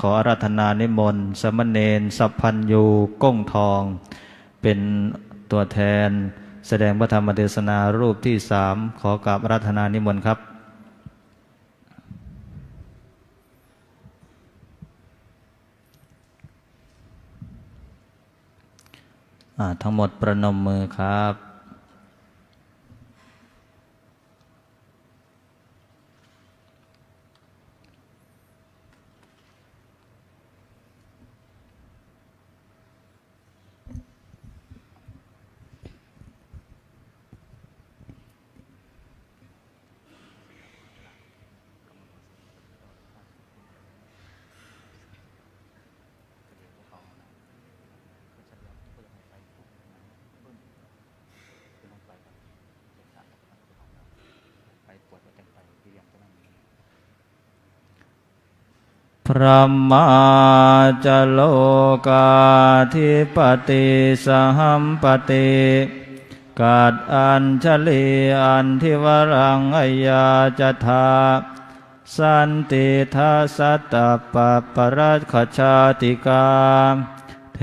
ขออาราธนานิมนต์สมณเณรสัพพัญยูก้งทอง เป็นตัวแทน แสดงพระธรรมเทศนารูปที่สามขอกราบอาราธนานิมนต์ครับทั้งหมดประนมมือครับ พระมาจโลกาธิปติสหัมปติกาดอัญชลีอันทิวรังอายาจทาสันติทัสตตปะปรัชขชาติกา เท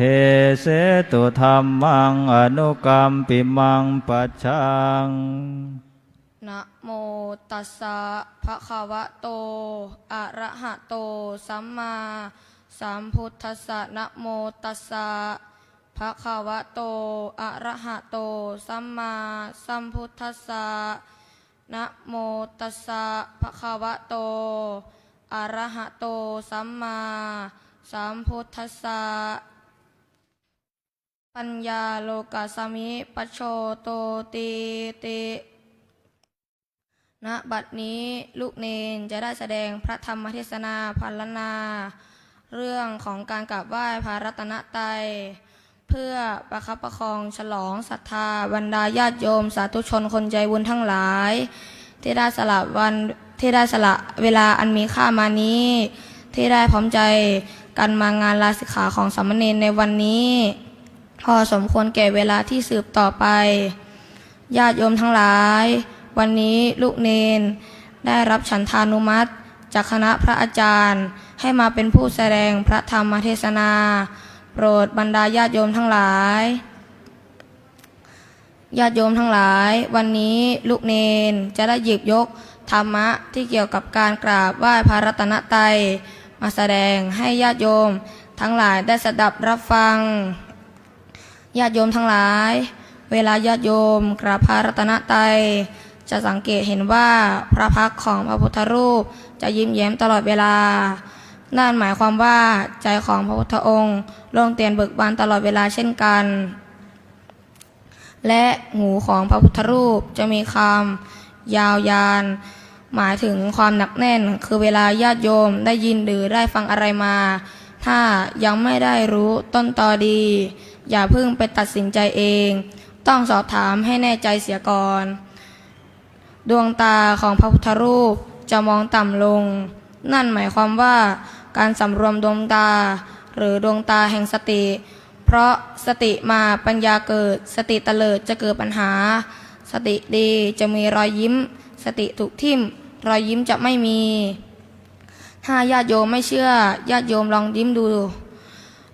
เสตุธรรมังอนุกรรมปิมังปัจชัง นะโมตัสสะภะคะวะโต อะระหะโต สัมมาสัมพุทธัสสะนะโมตัสสะภะคะวะโต อะระหะโต สัมมาสัมพุทธัสสะนะโมตัสสะภะคะวะโต อะระหะโต สัมมาสัมพุทธัสสะปัญญาโลกัสมิปโชโตติติ ณบัดนี้ลูกเนนจะได้แสดงพระธรรมเทศนาพันลนา เรื่องของการกราบไหว้พระรัตนตรัยเพื่อประคับประคองฉลองศรัทธาบรรดาญาติโยม สาธุชนคนใจบุญทั้งหลาย ที่ได้สละวันที่ได้สละเวลาอันมีค่ามานี้ ที่ได้พร้อมใจกันมางานลาสิกขาของสามเณรในวันนี้ พอสมควรแก่เวลาที่สืบต่อไปญาติโยมทั้งหลาย วันนี้ลูกเนนได้รับฉันทานุมัติ จากคณะพระอาจารย์ ให้มาเป็นผู้แสดงพระธรรมเทศนา โปรดบรรดาญาติโยมทั้งหลายญาติโยมทั้งหลาย วันนี้ลูกเนนจะได้หยิบยกธรรมะที่เกี่ยวกับการกราบไหว้พระรัตนตรัยมาแสดงให้ญาติโยมทั้งหลายได้สดับรับฟังญาติโยมทั้งหลาย เวลาญาติโยมกราบพระรัตนตรัย จะสังเกตเห็นว่าพระพักของพระพุทธรูปจะยิ้มแย้มตลอดเวลา นั่นหมายความว่าใจของพระพุทธองค์โล่งเตียนเบิกบานตลอดเวลาเช่นกัน และหูของพระพุทธรูปจะมีคำยาวยาน หมายถึงความหนักแน่น คือเวลาญาติโยมได้ยินหรือได้ฟังอะไรมา ถ้ายังไม่ได้รู้ต้นตอดี อย่าเพิ่งไปตัดสินใจเอง ต้องสอบถามให้แน่ใจเสียก่อน ดวงตาของพระพุทธรูปจะมองต่ำลง นั่นหมายความว่าการสำรวมดวงตา หรือดวงตาแห่งสติ เพราะสติมาปัญญาเกิด สติเตลิดจะเกิดปัญหา สติดีจะมีรอยยิ้ม สติถูกทิ่ม รอยยิ้มจะไม่มี ถ้าญาติโยมไม่เชื่อญาติโยมลองยิ้มดู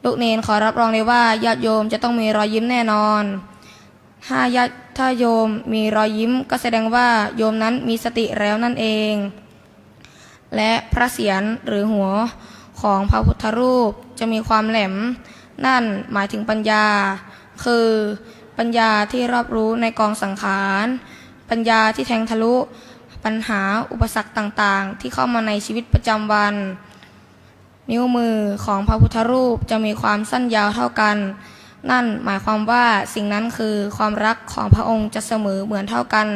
ลูกเนนขอรับรองเลยว่าญาติโยมจะต้องมีรอยยิ้มแน่นอน ถ้าญาติถ้าโยมมีรอยยิ้มก็แสดงว่าโยมนั้นมีสติแล้วนั่นเอง และพระเศียรหรือหัวของพระพุทธรูปจะมีความแหลม นั่นหมายถึงปัญญา คือปัญญาที่รอบรู้ในกองสังขาร ปัญญาที่แทงทะลุปัญหาอุปสรรคต่างๆ ที่เข้ามาในชีวิตประจำวัน นิ้วมือของพระพุทธรูปจะมีความสั้นยาวเท่ากัน นั่นหมายความว่าสิ่งนั้นคือความรักของพระองค์จะเสมอเหมือนเท่ากัน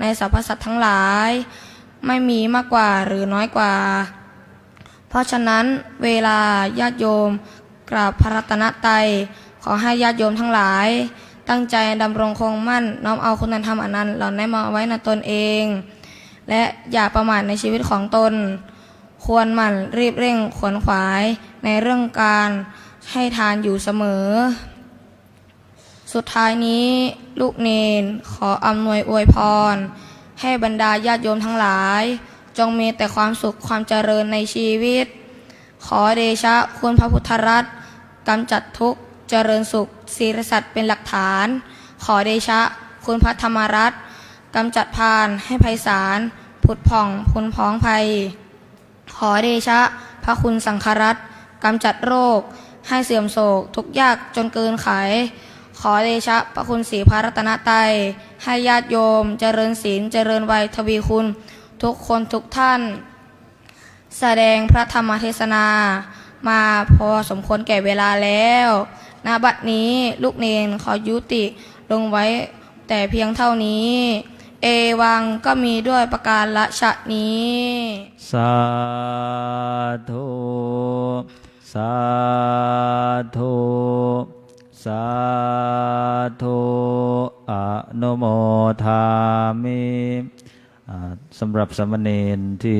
ในสรรพสัตว์ทั้งหลาย ไม่มีมากกว่าหรือน้อยกว่า เพราะฉะนั้นเวลาญาติโยมกราบพระรัตนตรัยขอให้ญาติโยมทั้งหลาย ตั้งใจดำรงคงมั่นน้อมเอาคุณธรรมอันนั้นเหล่านั้นมาไว้ในตนเอง และอย่าประมาทในชีวิตของตน ควรหมั่นรีบเร่งขวนขวายในเรื่องการให้ทานอยู่เสมอ สุดท้ายนี้ลูกเนนขออำนวยอวยพร ให้บรรดาญาติโยมทั้งหลาย จงมีแต่ความสุขความเจริญในชีวิต ขอเดชะคุณพระพุทธรัตน์กำจัดทุกข์เจริญสุขศีรสัตว์เป็นหลักฐาน ขอเดชะคุณพระธรรมรัตน์กำจัดพานให้ไพศาลผุดผ่องพุนพ้องภัย ขอเดชะ พระคุณสังฆรัตน์กำจัดโรค ให้เสื่อมโศกทุกยากจนเกินไข ขอเดชะพระคุณสีพระรัตนตรัยให้ญาติโยม เจริญศีลเจริญวัยทวีคุณ ทุกคนทุกท่าน แสดงพระธรรมเทศนา มาพอสมควรแก่เวลาแล้วณบัดนี้ลูกเนนขอยุติลงไว้แต่เพียงเท่านี้ เอวังก็มีด้วยประการละชะนี้ สาธุ สาธุ สาธุอนุโมทามิสำหรับสมเณรที่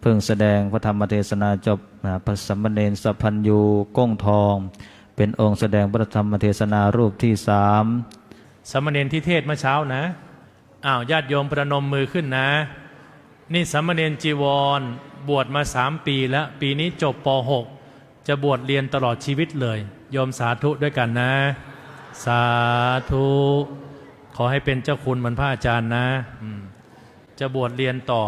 เพิ่งแสดงพระธรรมเทศนาจบนะพระสมเณรสัพพัญยูก้งทอง เป็นองค์แสดงพระธรรมเทศนารูปที่สามสมเณรที่เทศเมื่อเช้านะอ้าวญาติโยมประนมมือขึ้นนะ นี่สมเณรจีวรบวชมาสามปีแล้ว ปีนี้จบป .6 จะบวชเรียนตลอดชีวิตเลย โยมสาธุด้วยกันนะ สาธุ ขอให้เป็นเจ้าคุณเหมือนพระอาจารย์นะ จะบวชเรียนต่อ